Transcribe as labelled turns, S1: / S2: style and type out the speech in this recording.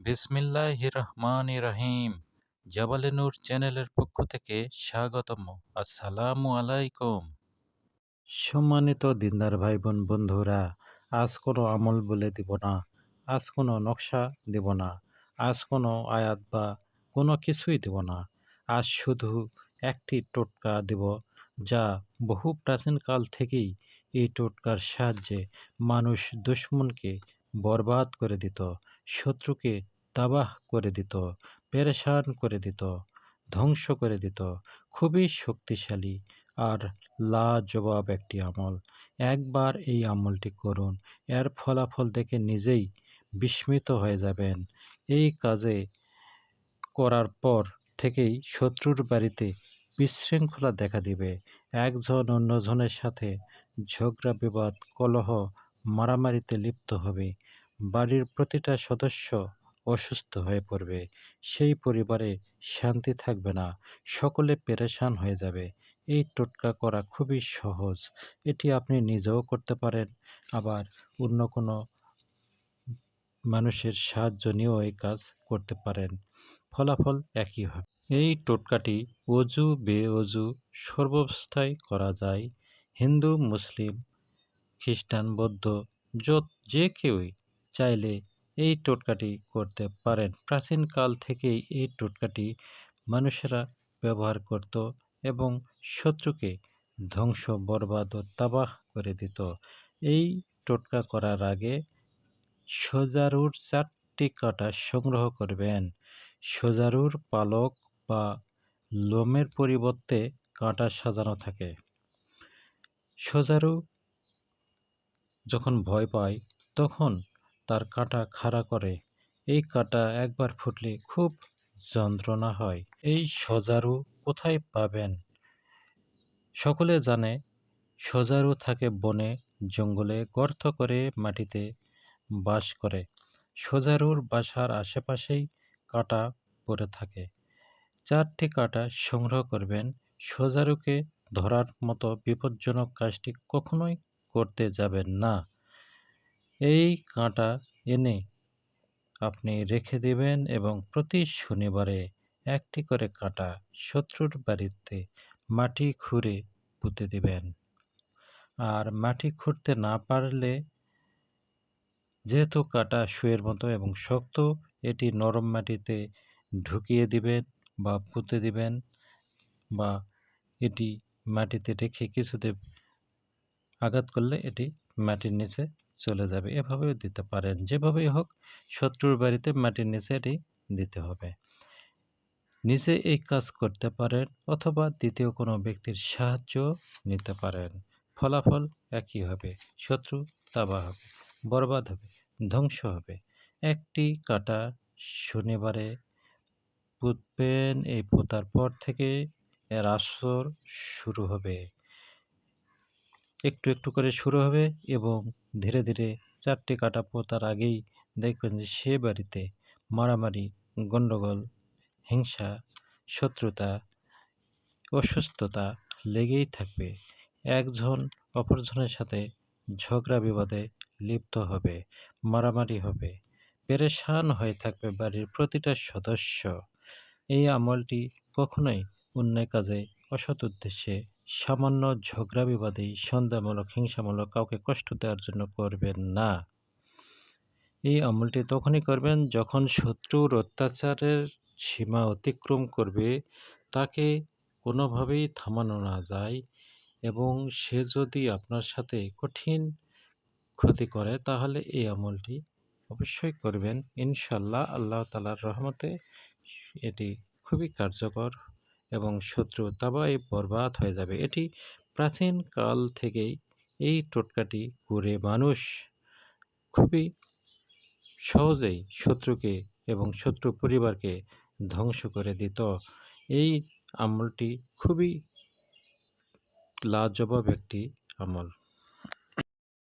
S1: বিসমিল্লাহ রহমান রহিম জাবালে নূর চ্যানেলের পক্ষ থেকে স্বাগতম আসসালামু আলাইকুম। সম্মানিত দিনদার ভাই বোন বন্ধুরা, আজ কোনো আমল বলে দিব না, আজ কোনো নকশা দেব না, আজ কোনো আয়াত বা কোনো কিছুই দেব না, আজ শুধু একটি টোটকা দেব যা বহু প্রাচীনকাল থেকেই এই টোটকার সাহায্যে মানুষ দুশ্মনকে বরবাদ করে দিত, শত্রুকে তাবাহ করে দিত, পেরেশান করে দিত, ধ্বংস করে দিত। খুবই শক্তিশালী আর লাজবাব একটি আমল। একবার এই আমলটি করুন, এর ফলাফল দেখে নিজেই বিস্মিত হয়ে যাবেন। এই কাজে করার পর থেকেই শত্রুর বাড়িতে বিশৃঙ্খলা দেখা দিবে। একজন অন্যজনের সাথে ঝগড়া, বিবাদ, কলহ, মারামারিতে লিপ্ত হবে। বাড়ির প্রতিটা সদস্য অসুস্থ হয়ে পড়বে। সেই পরিবারে শান্তি থাকবে না। সকলে পেরেশান হয়ে যাবে। এই টোটকা করা খুবই সহজ। এটি আপনি নিজেও করতে পারেন। আবার অন্য কোনো মানুষের সাহায্য নিয়েও এই কাজ করতে পারেন। ফলাফল একই হবে। এই টোটকাটি অজু বে অজু সর্বাবস্থায় করা যায়। হিন্দু, মুসলিম, খ্রিস্টান, বৌদ্ধ, যত যে কেউই চাইলে এই টোটকাটি করতে পারেন। প্রাচীনকাল থেকেই এই টোটকাটি মানুষেরা ব্যবহার করত এবং শত্রুকে ধ্বংস, বরবাদ ও তাবাহ করে দিত। এই টোটকা করার আগে সোজারুর চারটি কাটা সংগ্রহ করবেন। সজারুর পালক বা লোমের পরিবর্তে কাঁটা সাজানো থাকে। সজারু যখন ভয় পায়, তখন তার কাঁটা খাড়া করে। এই কাঁটা একবার ফুটলে খুব যন্ত্রণা হয়। এই সজারু কোথায় পাবেন? সকলে জানে, সজারু থাকে বনে, জঙ্গলে গর্ত করে মাটিতে বাস করে। সজারুর বাসার আশেপাশেই কাটা পড়ে থাকে। চারটি কাটা সংগ্রহ করবেন। সজারুকে ধরার মতো বিপজ্জনক কাজটি কখনোই করতে যাবেন না। এই কাঁটা এনে আপনি রেখে দেবেন এবং প্রতি শনিবারে একটি করে কাঁটা শত্রুর বাড়িতে মাটি খুঁড়ে পুঁতে দেবেন। আর মাটি খুঁড়তে না পারলে যেহেতু কাটা শুয়ের মতো এবং শক্ত, এটি নরম মাটিতে ঢুকিয়ে দিবেন বা পুঁতে দিবেন বা এটি মাটিতে রেখে কিছুতে আঘাত করলে এটি মাটির নিচে চলে যাবে। এভাবেও দিতে পারেন। যেভাবেই হোক, শত্রুর বাড়িতে মাটির নিচে এটি দিতে হবে। নিজে এই কাজ করতে পারেন অথবা দ্বিতীয় কোনো ব্যক্তির সাহায্য নিতে পারেন। ফলাফল একই হবে। শত্রু তাবা হবে, বরবাদ হবে, ধ্বংস হবে। একটি কাটা শনিবারে পুতবেন, এই পোতার পর থেকে এর আসর শুরু হবে। একটু একটু করে শুরু হবে এবং ধীরে ধীরে চারটি কাটা পোতার আগেই দেখবেন যে সে বাড়িতে মারামারি, গণ্ডগোল, হিংসা, শত্রুতা, অসুস্থতা লেগেই থাকবে। একজন অপরজনের সাথে ঝগড়া বিবাদে লিপ্ত হবে, মারামারি হবে, পেরেশান হয়ে থাকবে বাড়ির প্রতিটা সদস্য। এই আমলটি কখনোই অন্যায় কাজে অসৎ উদ্দেশ্যে সামান্য ঝগড়া বিবাদেই সন্ধ্যামূলক হিংসামূলক কাউকে কষ্ট দেওয়ার জন্য করবেন না। এই আমলটি তখনই করবেন যখন শত্রুর অত্যাচারের সীমা অতিক্রম করবে, তাকে কোনোভাবেই থামানো না যায় এবং সে যদি আপনার সাথে কঠিন ক্ষতি করে, তাহলে এই আমলটি অবশ্যই করবেন। ইনশাল্লাহ আল্লাহ তালার রহমতে এটি খুবই কার্যকর এবং শত্রু তাবাই বরবাদ হয়ে যাবে। এটি প্রাচীন কাল থেকেই এই টোটকাটি করে মানুষ খুবই সহজেই শত্রুকে এবং শত্রু পরিবারকে ধ্বংস করে দিত। এই আমলটি খুবই লাজবাব একটি আমল।